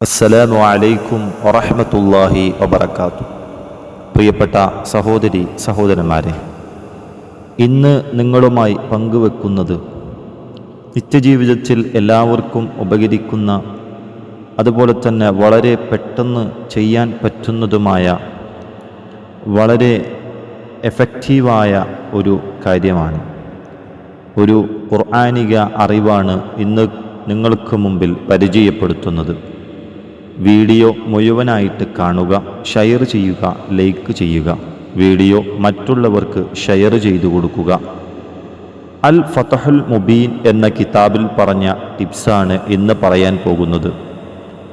അസ്സലാമു അലൈക്കും വറഹമത്തല്ലാഹി വബർക്കാത്തു പ്രിയപ്പെട്ട സഹോദരി സഹോദരന്മാരെ ഇന്ന് നിങ്ങളുമായി പങ്കുവെക്കുന്നത് നിത്യജീവിതത്തിൽ എല്ലാവർക്കും ഉപകരിക്കുന്ന അതുപോലെ തന്നെ വളരെ പെട്ടെന്ന് ചെയ്യാൻ പറ്റുന്നതുമായ വളരെ എഫക്റ്റീവായ ഒരു കാര്യമാണ്. ഒരു ഖുർആാനിക അറിവാണ് ഇന്ന് നിങ്ങൾക്ക് മുമ്പിൽ പരിചയപ്പെടുത്തുന്നത്. വീഡിയോ മുഴുവനായിട്ട് കാണുക ഷെയർ ചെയ്യുക ലൈക്ക് ചെയ്യുക. വീഡിയോ മറ്റുള്ളവർക്ക് ഷെയർ ചെയ്തു കൊടുക്കുക. അൽ ഫതഹുൽ മുബീൻ എന്ന കിതാബിൽ പറഞ്ഞ ടിപ്സാണ് ഇന്ന് പറയാൻ പോകുന്നത്.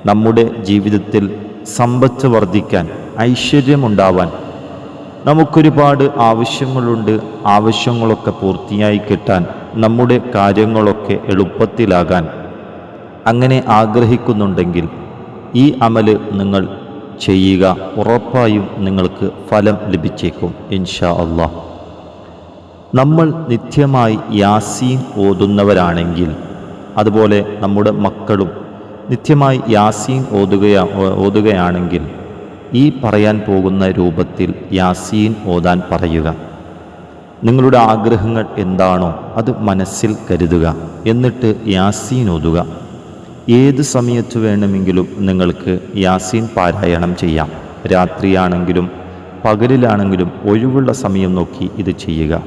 നമ്മുടെ ജീവിതത്തിൽ സമ്പത്ത് വർദ്ധിക്കാൻ ഐശ്വര്യമുണ്ടാവാൻ നമുക്കൊരുപാട് ആവശ്യങ്ങളുണ്ട്. ആവശ്യങ്ങളൊക്കെ പൂർത്തിയായി കിട്ടാൻ നമ്മുടെ കാര്യങ്ങളൊക്കെ എളുപ്പത്തിലാകാൻ. അങ്ങനെ ആഗ്രഹിക്കുന്നുണ്ടെങ്കിൽ ഈ അമൽ നിങ്ങൾ ചെയ്യുക ഉറപ്പായും നിങ്ങൾക്ക് ഫലം ലഭിച്ചേക്കും ഇൻഷാ അള്ളാഹ്. നമ്മൾ നിത്യമായി യാസീൻ ഓതുന്നവരാണെങ്കിൽ അതുപോലെ നമ്മുടെ മക്കളും നിത്യമായി യാസീൻ ഓതുകയാ ഓതുകയാണെങ്കിൽ ഈ പറയാൻ പോകുന്ന രൂപത്തിൽ യാസീൻ ഓതാൻ പറയുക. നിങ്ങളുടെ ആഗ്രഹങ്ങൾ എന്താണോ അത് മനസ്സിൽ കരുതുക. എന്നിട്ട് യാസീൻ ഓതുക. ഏത് സമയത്ത് വേണമെങ്കിലും നിങ്ങൾക്ക് യാസീൻ പാരായണം ചെയ്യാം. രാത്രിയാണെങ്കിലും പകലിലാണെങ്കിലും ഒഴിവുള്ള സമയം നോക്കി ഇത് ചെയ്യുക.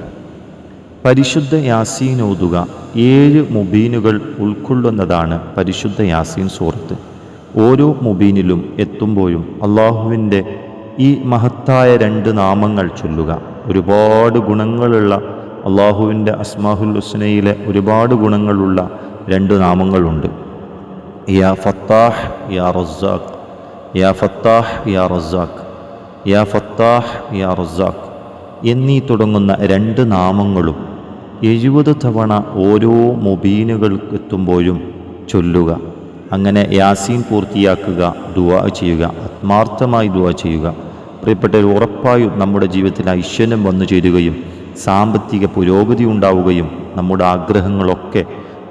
പരിശുദ്ധ യാസീൻ ഓതുക. ഏഴ് മുബീനുകൾ ഉൾക്കൊള്ളുന്നതാണ് പരിശുദ്ധ യാസീൻ സൂറത്ത്. ഓരോ മുബീനിലും എത്തുമ്പോഴും അള്ളാഹുവിന്റെ ഈ മഹത്തായ രണ്ട് നാമങ്ങൾ ചൊല്ലുക. ഒരുപാട് ഗുണങ്ങളുള്ള അള്ളാഹുവിന്റെ അസ്മാഹുൽ ഹുസ്നയിലെ ഒരുപാട് ഗുണങ്ങളുള്ള രണ്ട് നാമങ്ങളുണ്ട്. യാ ഫത്താഹ് യാ റസാഖ് യാ ഫത്താഹ് യാ റസാഖ് യാ ഫത്താഹ് യാ റസാഖ് എന്നീ തുടങ്ങുന്ന രണ്ട് നാമങ്ങളും എഴുപത് തവണ ഓരോ മൊബീനുകൾ എത്തുമ്പോഴും ചൊല്ലുക. അങ്ങനെ യാസീൻ പൂർത്തിയാക്കുക ദുവ ചെയ്യുക ആത്മാർത്ഥമായി ദുവ ചെയ്യുക. പ്രിയപ്പെട്ടവർ ഉറപ്പായും നമ്മുടെ ജീവിതത്തിൽ ഐശ്വര്യം വന്നു ചേരുകയും സാമ്പത്തിക പുരോഗതി ഉണ്ടാവുകയും നമ്മുടെ ആഗ്രഹങ്ങളൊക്കെ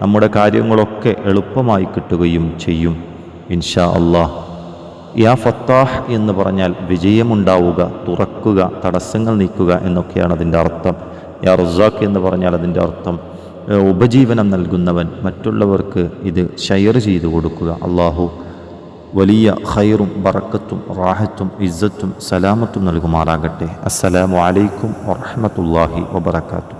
നമ്മുടെ കാര്യങ്ങളൊക്കെ എളുപ്പമായി കിട്ടുകയും ചെയ്യും. ഇൻഷാ അള്ളാഹ് യാ ഫത്താഹ് എന്ന് പറഞ്ഞാൽ വിജയമുണ്ടാവുക തുറക്കുക തടസ്സങ്ങൾ നീക്കുക എന്നൊക്കെയാണ് അതിന്റെ അർത്ഥം. യാ റുസാഖ് എന്ന് പറഞ്ഞാൽ അതിന്റെ അർത്ഥം. ഉപജീവനം നൽകുന്നവൻ മറ്റുള്ളവർക്ക് ഇത് ഷെയർ ചെയ്തു കൊടുക്കുക. അള്ളാഹു വലിയ ഖൈറും ബറക്കത്തും റാഹത്തും ഇസ്സത്തും സലാമത്തും നൽകുമാറാകട്ടെ. അസ്സലാമു അലൈക്കും വറഹമത്തല്ലാഹി വബർക്കാത്തു